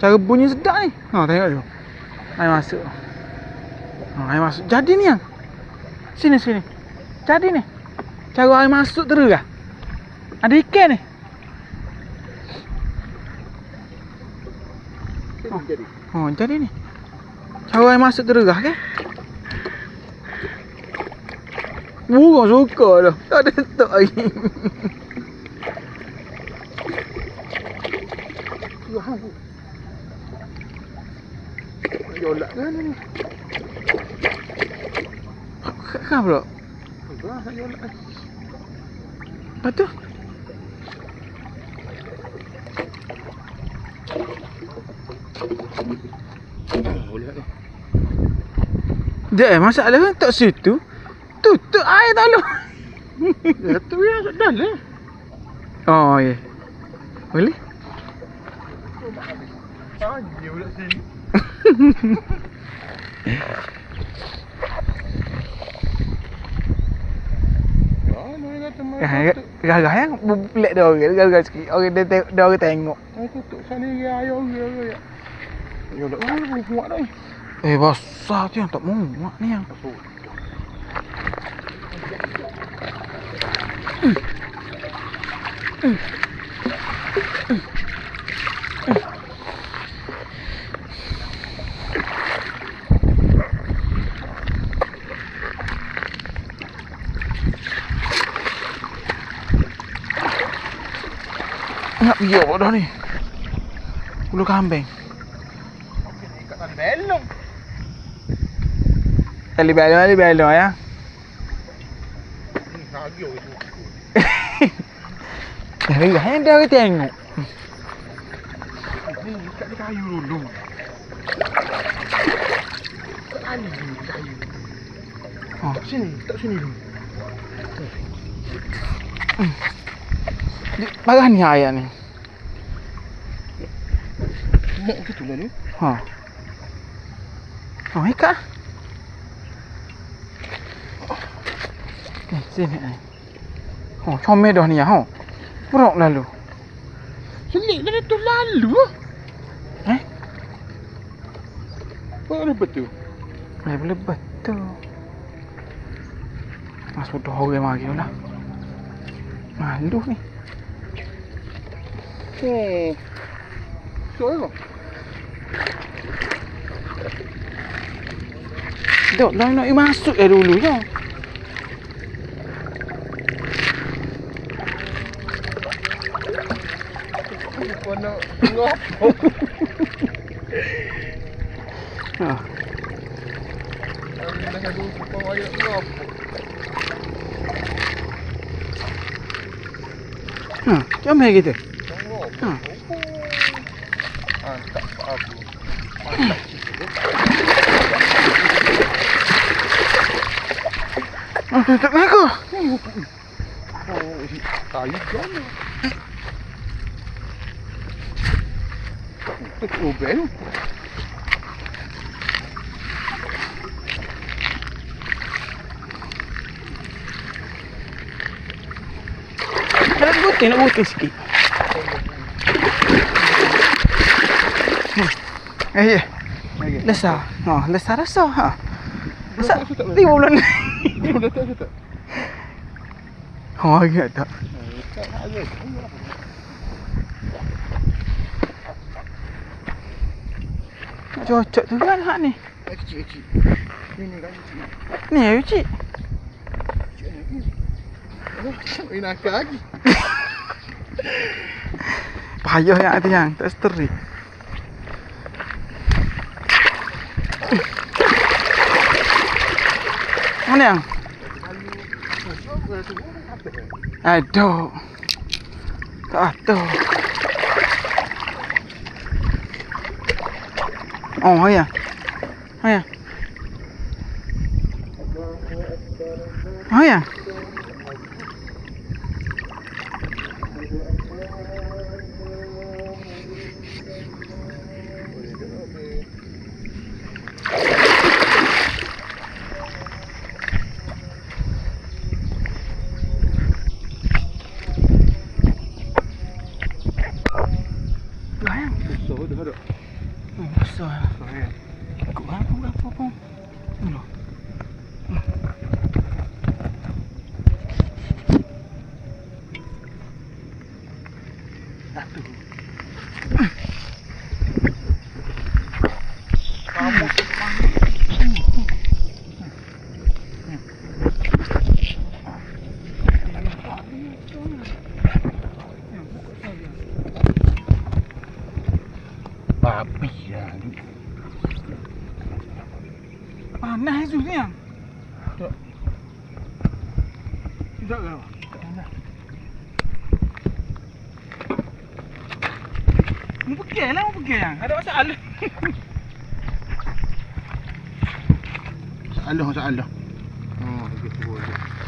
Cara bunyi sedap ni. Ha tengok tu. Air masuk. Ha air masuk. Jadi ni yang. Sini sini. Jadi ni. Cara air masuk terus kah? Ada ikan ni. Oh. Jadi. Oh jadi ni. Cara air masuk terus kah ke? Burung suka dah. Tak ada tak lagi. Wah. Yolak kan ni. Kau pula. Lepas tu. Ni. Dia eh, masalah kan tak situ. Tutup air tak lu. Ya tu ya dah lah. Oh ya. Boleh? Pula sini. Ah, pelik dia orang, garah sikit. Orang dia tengok, dia orang tengok. Mana tutup sana ni ayo ayo ayo. Yolak mana muat dah. Eh, basah tu yang tak muat ni yang. Nak biar apa dah ya. Hmm, lagi itu. Dari dah dia orang tengok. Ni ikat di kayu dulu. Tali di kayu. Oh, Sini, tak sini dulu. Di parah ni ayat ni. Mok gitu lah ni. Ha. Oh, ikat. Ni sini ni. Oh, comel dah ni ya. Ha. Berok lalu. Selik dah tu lalu. Eh? Apa betul? Eh, boleh betul. Mas bodoh orang mari lah. Malu ni. Hmm. Kau. Dok, dah nak masuk eh dulu ngopo? Ha. Dah? Ha, comel gitu. Ngopo? Oh, tutup aku. Oh, kayu jana. Tu obel. Nak putih, nak putih sikit. Hmm. Eh, ya. Lesar. Ha, lesar rasa. Ha. Lesar. Tiga bulan. Dah tak tak. Ha, ingat tak? Cocok tu kan hak ni. Ini kan kecil. Ni cik. Kecil. Oh, ini nakal lagi. Payah yang ada yang tak sterik. Mana yang? Aduh. Tak ada. Oh, ya. Oh, ya. Oh, ya. Lah yang. Besar dah ada. Oh, besar. Sorry. Ikut Panas tu ni yang. Tak. Tidak ke? Mu pergi lah, mu pergi yang. Ada masalah. Masalah, masalah. Oh, begitu boleh.